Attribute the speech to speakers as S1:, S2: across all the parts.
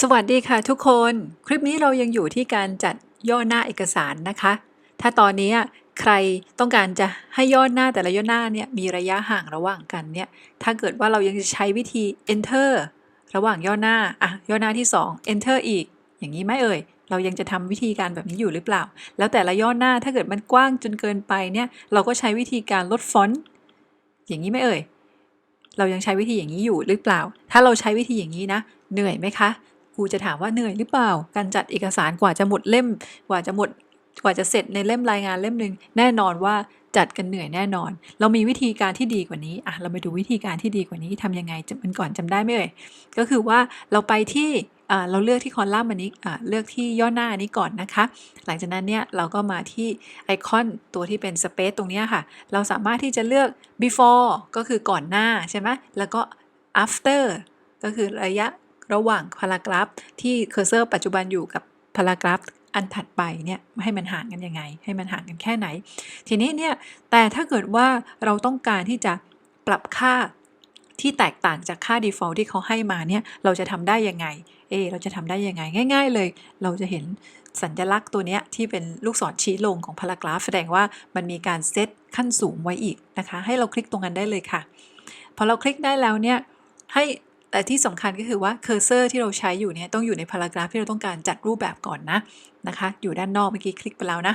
S1: สวัสดีค่ะทุกคน คลิปนี้เรายังอยู่ที่การจัดย่อหน้าเอกสารนะคะ ถ้าตอนนี้ใครต้องการจะให้ย่อหน้าแต่ละย่อหน้าเนี่ยมีระยะห่างระหว่างกันเนี่ย ถ้าเกิดว่าเรายังจะใช้วิธี enter ระหว่างย่อหน้า อะ ย่อหน้าที่ 2 enter อีก อย่างนี้ไหมเอ่ย เรายังจะทำวิธีการแบบนี้อยู่หรือเปล่า แล้วแต่ละย่อหน้าถ้าเกิดมันกว้างจนเกินไปเนี่ย เราก็ใช้วิธีการลดฟอนต์ อย่างนี้ไหมเอ่ย เรายังใช้วิธีอย่างนี้อยู่หรือเปล่า ถ้าเราใช้วิธีอย่างนี้นะ เหนื่อยไหมคะ ครูจะถามว่าเหนื่อยหรือเปล่า การจัดเอกสารกว่าจะหมดเล่ม กว่าจะหมด กว่าจะเสร็จในเล่มรายงานเล่มหนึ่งแน่นอนว่าจัดกันเหนื่อยแน่นอน เรามีวิธีการที่ดีกว่านี้อะเราไปดูวิธีการที่ดีกว่านี้ทำยังไงมันก่อนจำได้ไหมเอ่ย ก็คือว่าเราไปที่อ่าเราเลือกที่คอลัมน์อันนี้อ่าเลือกที่ย่อหน้านี้ก่อนนะคะ หลังจากนั้นเนี่ยเราก็มาที่ไอคอนตัวที่เป็น space ตรงนี้ค่ะ เราสามารถที่จะเลือก before ก็คือก่อนหน้าใช่ไหมแล้วก็ after ก็คือระยะ ระหว่างพารากราฟที่เคอร์เซอร์ปัจจุบันอยู่กับพารากราฟอันถัดไปเนี่ยให้มันห่างกันยังไง ให้มันห่างกันแค่ไหน ทีนี้เนี่ยแต่ถ้าเกิดว่าเราต้องการที่จะปรับค่าที่แตกต่างจากค่า default ที่เขาให้มาเนี่ยเราจะทำได้ยังไง เอ เราจะทำได้ยังไง ง่าย ๆ เลย เราจะเห็นสัญลักษณ์ตัวเนี้ยที่เป็นลูกศรชี้ลงของพารากราฟ แสดงว่ามันมีการเซตขั้นสูงไว้อีกนะคะ ให้เราคลิกตรงนั้นได้เลยค่ะ พอเราคลิกได้แล้วเนี่ยให้ แต่ที่สำคัญก็คือว่าเคอร์เซอร์ที่เราใช้อยู่เนี่ยต้องอยู่ในพารากราฟที่เราต้องการจัดรูปแบบก่อนนะนะคะ อยู่ด้านนอกเมื่อกี้คลิกไปแล้วนะ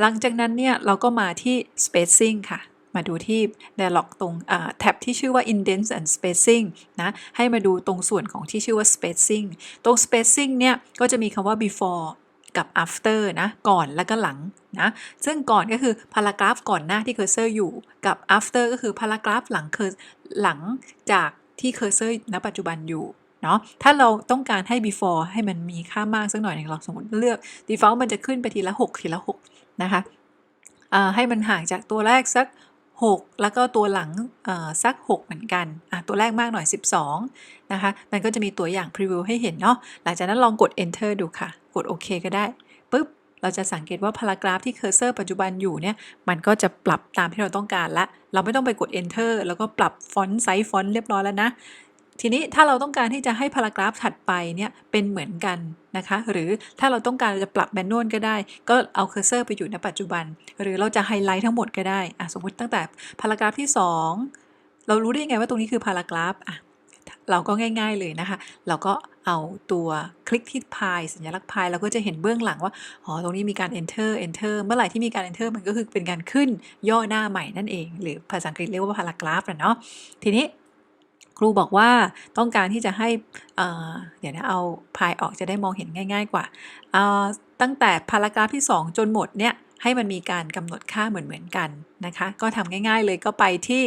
S1: หลังจากนั้นเนี่ยเราก็มาที่ spacing ค่ะ มาดูที่ dialog ตรงแท็บที่ชื่อว่า indents and spacing นะ ให้มาดูตรงส่วนของที่ชื่อว่า spacing ตรง spacing เนี่ยก็จะมีคำว่า before กับ after นะ ก่อนแล้วก็หลังนะ ซึ่งก่อนก็คือพารากราฟก่อนหน้าที่เคอร์เซอร์อยู่ กับ after ก็คือพารากราฟหลังเคอร์หลังจาก ที่เคอร์เซอร์ณปัจจุบันอยู่เนาะถ้าเราต้องการให้ before ให้มันมีค่ามากสักหน่อยหนึ่งเราสมมติเลือก default มันจะขึ้นไปทีละ 6 ทีละ 6 นะคะให้มันห่างจากตัวแรกสัก 6 แล้วก็ตัวหลังสัก 6 เหมือนกัน ตัวแรกมากหน่อย 12 นะคะ มันก็จะมีตัวอย่าง preview ให้เห็นเนาะหลังจากนั้นลองกด enter ดูค่ะ กดโอเคก็ได้ปุ๊บ เราจะสังเกตว่าพารากราฟที่เคอร์เซอร์ปัจจุบันอยู่เนี่ย มันก็จะปรับตามที่เราต้องการละ เราไม่ต้องไปกด enter แล้วก็ปรับฟอนต์ไซส์ฟอนต์เรียบร้อยแล้วนะ ทีนี้ถ้าเราต้องการที่จะให้พารากราฟถัดไปเนี่ยเป็นเหมือนกันนะคะ หรือถ้าเราต้องการจะปรับแมนนวลก็ได้ ก็เอาเคอร์เซอร์ไปอยู่ในปัจจุบัน หรือเราจะไฮไลท์ทั้งหมดก็ได้อะสมมติตั้งแต่พารากราฟที่ 2 เรารู้ได้ยังไงว่าตรงนี้คือพารากราฟอะ เราก็ง่าย ๆเลยนะคะ เราก็เอาตัวคลิกที่พายสัญลักษณ์พายเราก็จะเห็นเบื้องหลังว่า อ๋อ ตรงนี้มีการ enter enter เมื่อไหร่ที่มีการ enter มันก็คือเป็นการขึ้นย่อหน้าใหม่นั่นเอง หรือภาษาอังกฤษเรียกว่าพารากราฟนะเนาะ ทีนี้ครูบอกว่าต้องการที่จะให้เดี๋ยวนะเอาพายออกจะได้มองเห็นง่าย ๆ กว่า ตั้งแต่พารากราฟที่ 2 จนหมดเนี่ย ให้มันมีการกำหนดค่าเหมือนๆกันนะคะ ก็ทำง่ายๆเลยก็ไปที่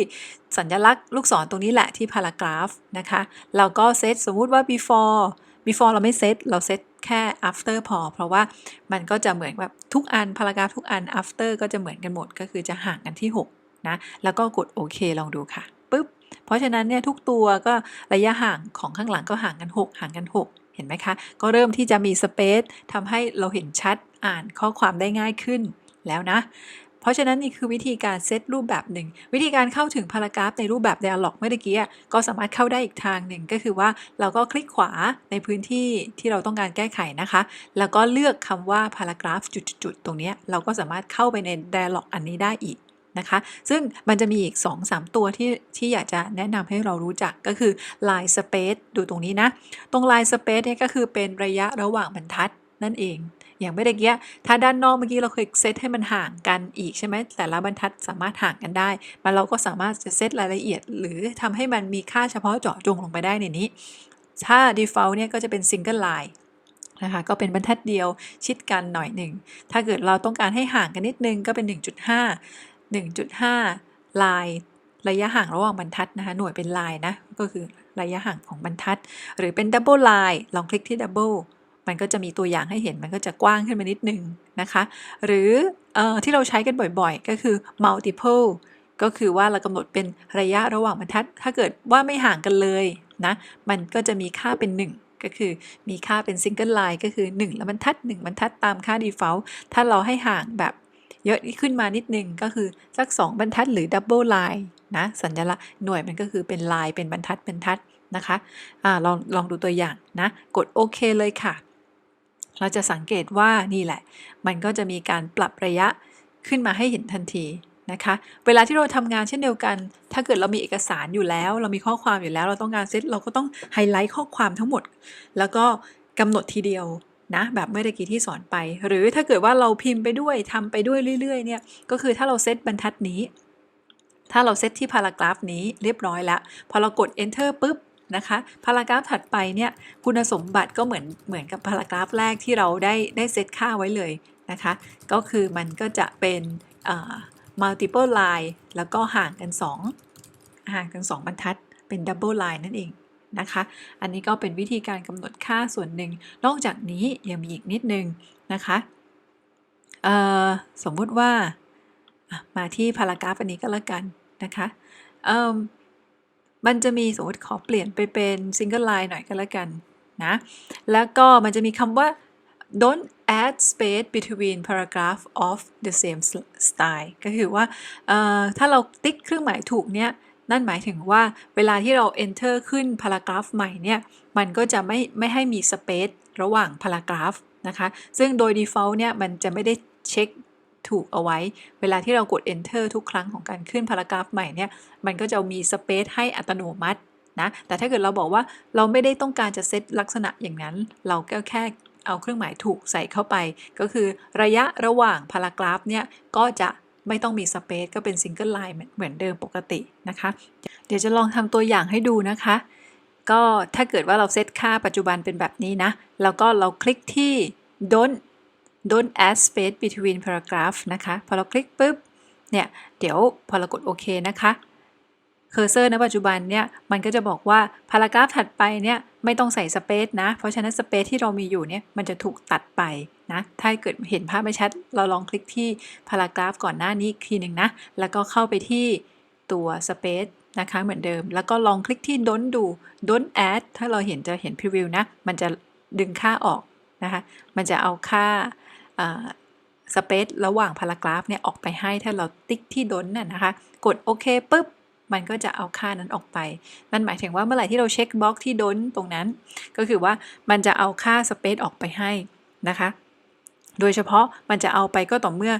S1: สัญลักษณ์ลูกศรตรงนี้แหละที่พารากราฟนะคะเราก็เซตสมมุติว่า before before เราไม่เซตเราเซตแค่ after พอ เพราะว่ามันก็จะเหมือนแบบทุกอันพารากราฟทุกอัน after ก็จะเหมือนกันหมดก็คือจะห่างกันที่ 6 นะ แล้วก็กดโอเคลองดูค่ะปุ๊บเพราะฉะนั้นเนี่ยทุกตัวก็ระยะห่างของข้างหลังก็ห่างกัน 6 ห่างกัน 6 เห็นไหมคะ ก็เริ่มที่จะมีสเปซทำให้เราเห็นชัดอ่านข้อความได้ง่ายขึ้น แล้วนะ เพราะฉะนั้นนี่คือวิธีการเซตรูปแบบหนึ่ง วิธีการเข้าถึงพารากราฟในรูปแบบ Dialog เมื่อกี้ก็สามารถเข้าได้อีกทางหนึ่งก็คือว่าเราก็คลิกขวาในพื้นที่ที่เราต้องการแก้ไขนะคะ แล้วก็เลือกคำว่าพารากราฟจุดๆตรงนี้เราก็สามารถเข้าไปใน Dialog อันนี้ได้อีกนะคะซึ่งมันจะมีอีก 2-3 ตัวที่ที่อยากจะแนะนำให้เรารู้จักก็คือ line space ดูตรงนี้นะ ตรง line space เนี่ยก็คือเป็นระยะระหว่างบรรทัด นั่นเอง อย่างไม่ได้เกี้ถ้าด้านนอกเมื่อกี้เราเคยเซตให้มันห่างกันอีกใช่ไหมแต่ละบรรทัดสามารถห่างกันได้ มันเราก็สามารถจะเซตรายละเอียด หรือทำให้มันมีค่าเฉพาะเจาะจงลงไปได้ในนี้ ถ้า default เนี่ยก็จะเป็น single line นะคะก็เป็นบรรทัดเดียวชิดกันหน่อยหนึ่ง ถ้าเกิดเราต้องการให้ห่างกันนิดนึงก็เป็น 1.5 1.5 ลายระยะห่างระหว่างบรรทัดนะคะหน่วยเป็นลายนะ ก็คือระยะห่างของบรรทัด หรือเป็นดับเบิลไลน์ลองคลิกที่ดับเบิล มันก็จะมีตัวอย่างให้เห็นมันก็จะกว้างขึ้นมานิดนึงนะคะ หรืออที่เราใช้กันบ่อยๆ ก็คือ multiple ก็คือว่าเรากำหนดเป็นระยะระหว่างบรรทัด ถ้าเกิดว่าไม่ห่างกันเลยนะ มันก็จะมีค่าเป็น 1 ก็คือมีค่าเป็น single line ก็คือ1แล้วบรรทัด 1 บรรทัดตามค่า default ถ้าเราให้ห่างแบบเยอะขึ้นมานิดนึงก็คือสัก 2 บรรทัดหรือดับเบิลไลน์นะสัญลักษณ์หน่วยมันก็คือเป็นลายเป็นบรรทัดบรรทัดนะคะอาลองลองดูตัวอย่างนะ กดโอเคเลยค่ะ เราจะสังเกตว่านี่แหละ มันก็จะมีการปรับระยะขึ้นมาให้เห็นทันทีนะคะเวลาที่เราทำงานเช่นเดียวกัน ถ้าเกิดเรามีเอกสารอยู่แล้ว เรามีข้อความอยู่แล้ว เราต้องการเซตเราก็ต้องไฮไลท์ข้อความทั้งหมด แล้วก็กำหนดทีเดียวนะแบบเมื่อตะกี้ที่สอนไป หรือถ้าเกิดว่าเราพิมพ์ไปด้วยทำไปด้วยเรื่อยๆเนี่ยก็คือถ้าเราเซตบรรทัดนี้ ถ้าเราเซตที่พารากราฟนี้เรียบร้อยแล้ว พอเรากด enter ปุ๊บ นะคะพารากราฟถัดไปเนี่ยคุณสมบัติก็เหมือนเหมือนกับพารากราฟแรกที่เราได้ได้เซตค่าไว้เลยนะคะก็คือมันก็จะเป็น multiple line แล้วก็ห่างกัน 2 ห่างกัน 2 บรรทัดเป็น double line นั่นเองนะคะ อันนี้ก็เป็นวิธีการกำหนดค่าส่วนหนึ่ง นอกจากนี้ยังมีอีกนิดนึงนะคะสมมุติว่ามาที่พารากราฟอันนี้ก็แล้วกันนะคะเออ มันจะมีสมมติขอเปลี่ยนไปเป็น single line หน่อยก็แล้วกันนะแล้วก็มันจะมีคำว่า don't add space between paragraph of the same style ก็คือว่าถ้าเราติ๊กเครื่องหมายถูกเนี่ยนั่นหมายถึงว่าเวลาที่เรา enter ขึ้น paragraph ใหม่เนี่ยมันก็จะไม่ไม่ให้มี space ระหว่าง paragraph นะคะ ซึ่งโดย default เนี่ยมันจะไม่ได้เช็ค ถูกเอาไว้ เวลาที่เรากด enter ทุกครั้งของการขึ้น paragraph ใหม่เนี่ย มันก็จะมี space ให้อัตโนมัตินะ แต่ถ้าเกิดเราบอกว่าเราไม่ได้ต้องการจะเซตลักษณะอย่างนั้น เราก็แค่เอาเครื่องหมายถูกใส่เข้าไป ก็คือระยะระหว่างพารากราฟเนี่ยก็จะไม่ต้องมีสเปซก็เป็นซิงเกิลไลน์เหมือนเดิมปกตินะคะ เดี๋ยวจะลองทำตัวอย่างให้ดูนะคะ ก็ถ้าเกิดว่าเราเซตค่าปัจจุบันเป็นแบบนี้นะ แล้วก็เราคลิกที่ don't don't add space between paragraph นะคะ พอเราคลิกปุ๊บ เนี่ย เดี๋ยวพอเรากดโอเคนะคะ เคอร์เซอร์ณปัจจุบันเนี่ย มันก็จะบอกว่าพารากราฟถัดไปเนี่ย ไม่ต้องใส่สเปซนะ เพราะฉะนั้นสเปซที่เรามีอยู่เนี่ย มันจะถูกตัดไปนะ ถ้าเกิดเห็นภาพไม่ชัด เราลองคลิกที่พารากราฟก่อนหน้านี้อีกทีหนึ่งนะ แล้วก็เข้าไปที่ตัวสเปซนะคะ เหมือนเดิม แล้วก็ลองคลิกที่ don't ดู don't add ถ้าเราเห็นจะเห็นพรีวิวนะ มันจะดึงค่าออก นะคะ มันจะเอาค่าสเปซระหว่างพารากราฟเนี่ยออกไปให้ถ้าเราติ๊กที่ don't น่ะนะคะ กดโอเคปุ๊บมันก็จะเอาค่านั้นออกไป นั่นหมายถึงว่าเมื่อไหร่ที่เราเช็คบล็อกที่ดนตรงนั้น ก็คือว่ามันจะเอาค่าสเปซออกไปให้นะคะ โดยเฉพาะมันจะเอาไปก็ต่อเมื่อ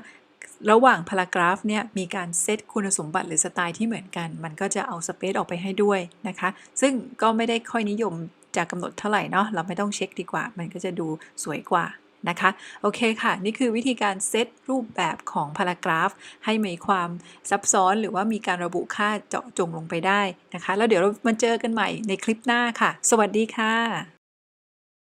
S1: ระหว่างพารากราฟเนี่ยมีการเซตคุณสมบัติหรือสไตล์ที่เหมือนกัน มันก็จะเอาสเปซออกไปให้ด้วยนะคะ ซึ่งก็ไม่ได้ค่อยนิยม จะกำหนดเท่าไหร่เนาะเราไม่ต้องเช็คดีกว่า มันก็จะดูสวยกว่านะคะโอเคค่ะ นี่คือวิธีการเซตรูปแบบของพารากราฟ ให้มีความซับซ้อนหรือว่ามีการระบุค่าเจาะจงลงไปได้นะคะ แล้วเดี๋ยวเรามาเจอกันใหม่ในคลิปหน้าค่ะ สวัสดีค่ะ